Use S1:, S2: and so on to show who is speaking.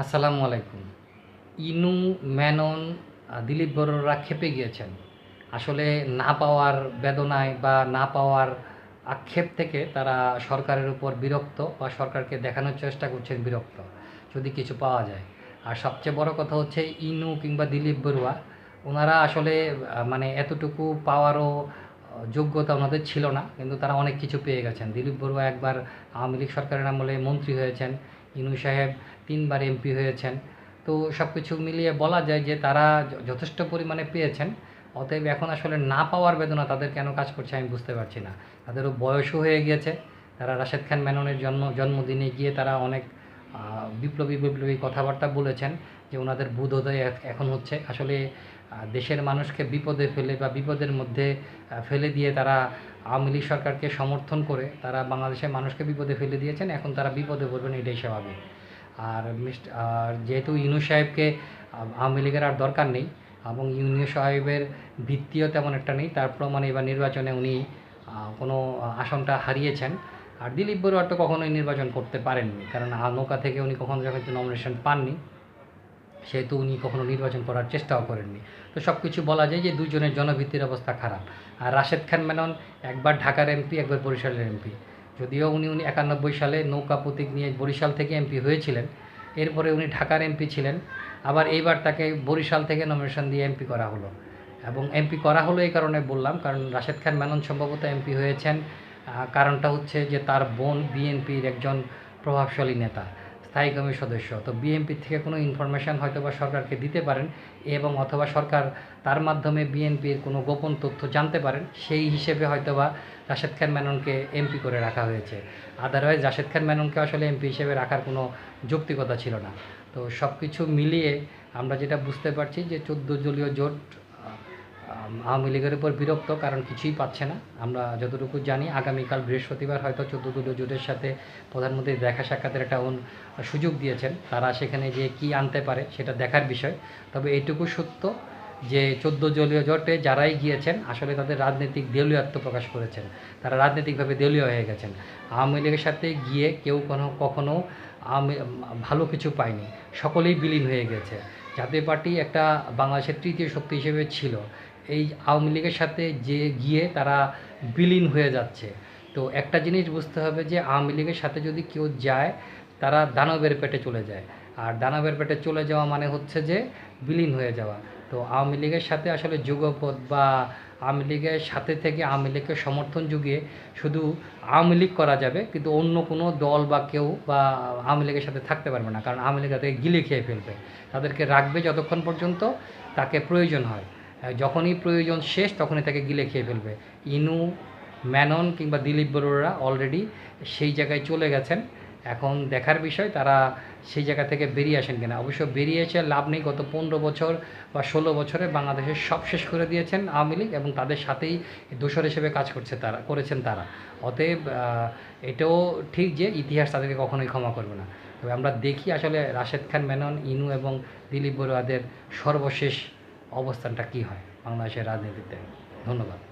S1: আসসালামু আলাইকুম। ইনু আহ, দিলীপ বড়রা খেপে গিয়েছেন। আসলে না পাওয়ার বেদনায় বা না পাওয়ার আক্ষেপ থেকে তারা সরকারের উপর বিরক্ত বা সরকারকে দেখানোর চেষ্টা করছেন বিরক্ত যদি কিছু পাওয়া যায়। আর সবচেয়ে বড় কথা হচ্ছে ইনু কিংবা দিলীপ বড়ুয়া ওনারা আসলে মানে এতটুকু পাওয়ারও যোগ্যতা ওনাদের ছিল না কিন্তু তারা অনেক কিছু পেয়ে গেছেন। দিলীপ বড়ুয়া একবার আওয়ামী লীগ সরকারের আমলে মন্ত্রী হয়েছেন ইনু সাহেব তিনবার এমপি হয়েছেন। তো সব কিছু মিলিয়ে বলা যায় যে তারা যথেষ্ট পরিমাণে পেয়েছেন। অতএব এখন আসলে না পাওয়ার বেদনা তাদের কেন কাজ করছে আমি বুঝতে পারছি না। তাদেরও বয়সও হয়ে গিয়েছে। তারা রাশেদ খান মেননের জন্ম, জন্মদিনে গিয়ে তারা অনেক বিপ্লবী বিপ্লবী কথাবার্তা বলেছেন যে ওনাদের বোধোদয় এখন হচ্ছে আসলে দেশের মানুষকে বিপদে ফেলে বা বিপদের মধ্যে ফেলে দিয়ে তারা আওয়ামী লীগ সরকারকে সমর্থন করে, তারা বাংলাদেশের মানুষকে বিপদে ফেলে দিয়েছেন, এখন তারা বিপদে পড়বেন, এটাই স্বাভাবিক। আর আর যেহেতু ইউনু সাহেবকে আওয়ামী লীগের আর দরকার নেই, এবং ইউনু সাহেবের ভিত্তিও তেমন একটা নেই, তার প্রমাণে এবার নির্বাচনে উনি কোনো আসনটা হারিয়েছেন। আর দিলীপ বড়ুয়া তো কখনোই নির্বাচন করতে পারেননি। কারণ নৌকা থেকে উনি কখনো যখন নমিনেশন পাননি, সেহেতু উনি কখনো নির্বাচন করার চেষ্টাও করেননি। তো সব কিছু বলা যায় যে দুজনের জনভিত্তির অবস্থা খারাপ। আর রাশেদ খান মেনন একবার ঢাকার এমপি, একবার বরিশালের এমপি। যদিও উনি উনি একানব্বই সালে নৌকা প্রতীক নিয়ে বরিশাল থেকে এমপি হয়েছিলেন। এরপরে উনি ঢাকার এমপি ছিলেন। আবার এইবার তাকে বরিশাল থেকে নমিনেশন দিয়ে এমপি করা হলো। এবং এমপি করা হলো এই কারণে বললাম, কারণ রাশেদ খান মেনন সম্ভবত এমপি হয়েছেন কারণটা হচ্ছে যে তার বোন বিএনপির একজন প্রভাবশালী নেতা, স্থায়ী কমিটির সদস্য। তো বিএনপি থেকে কোনো ইনফরমেশন হয়তো বা সরকারকে দিতে পারেন এবং অথবা সরকার তার মাধ্যমে বিএনপির কোনো গোপন তথ্য জানতে পারেন, সেই হিসেবে হয়তো বা রাশেদ খান মেননকে এমপি করে রাখা হয়েছে। আদারওয়াইজ রাশেদ খান মেননকে আসলে এমপি হিসেবে রাখার কোনো যৌক্তিকতা ছিল না। তো সব কিছু মিলিয়ে আমরা যেটা বুঝতে পারছি যে চোদ্দ দলীয় জোট আওয়ামী লীগের উপর বিরক্ত, কারণ কিছুই পাচ্ছে না। আমরা যতটুকু জানি, আগামীকাল বৃহস্পতিবার হয়তো চোদ্দ দলীয় জোটের সাথে প্রধানমন্ত্রী দেখা সাক্ষাতের একটা সুযোগ দিয়েছেন। তারা সেখানে যে কি আনতে পারে সেটা দেখার বিষয়। তবে এইটুকু সত্য যে চোদ্দ জলীয় জোটে যারাই গিয়েছেন, আসলে তাদের রাজনৈতিক দেউলিয়াত্ম প্রকাশ করেছেন। তারা রাজনৈতিকভাবে দেউলিয়া হয়ে গেছেন। আওয়ামী লীগের সাথে গিয়ে কেউ কোনো, কখনো ভালো কিছু পায়নি। সকলেই বিলীন হয়ে গেছে। জাতীয় পার্টি একটা বাংলাদেশের তৃতীয় শক্তি হিসেবে ছিল। এই আওয়ামী লীগের সাথে যে গিয়ে তারা বিলীন হয়ে যাচ্ছে। তো একটা জিনিস বুঝতে হবে যে আওয়ামী লীগের সাথে যদি কেউ যায়, তারা দানবের পেটে চলে যায়। আর দানবের পেটে চলে যাওয়া মানে হচ্ছে যে বিলীন হয়ে যাওয়া। তো আওয়ামী লীগের সাথে আসলে যুগপথ বা আওয়ামী লীগের সাথে থেকে আওয়ামী লীগকে সমর্থন যুগিয়ে শুধু আওয়ামী লীগ করা যাবে, কিন্তু অন্য কোনো দল বা কেউ বা আওয়ামী লীগের সাথে থাকতে পারবে না। কারণ আওয়ামী লীগ তাদেরকে গিলে খেয়ে ফেলবে। তাদেরকে রাখবে যতক্ষণ পর্যন্ত তাকে প্রয়োজন হয়। যখনই প্রয়োজন শেষ, তখনই তাকে গিলে খেয়ে ফেলবে। ইনু, ম্যানন কিংবা দিলীপ বড়ুরা অলরেডি সেই জায়গায় চলে গেছেন। এখন দেখার বিষয়, তারা সেই জায়গা থেকে বেরিয়ে আসেন কিনা। অবশ্য বেরিয়ে এসে লাভ নেই, গত পনেরো বছর বা ষোলো বছরে বাংলাদেশের সব শেষ করে দিয়েছেন আওয়ামী লীগ এবং তাদের সাথেই দোসর হিসেবে কাজ করছে তারা, করেছেন তারা। অতএব এটাও ঠিক যে ইতিহাস তাদেরকে কখনোই ক্ষমা করবে না। তবে আমরা দেখি আসলে রাশেদ খান মেনন ইনু এবং দিলীপ বড়ুয়াদের সর্বশেষ অবস্থানটা কি হয় বাংলাদেশের রাজনীতিতে? ধন্যবাদ।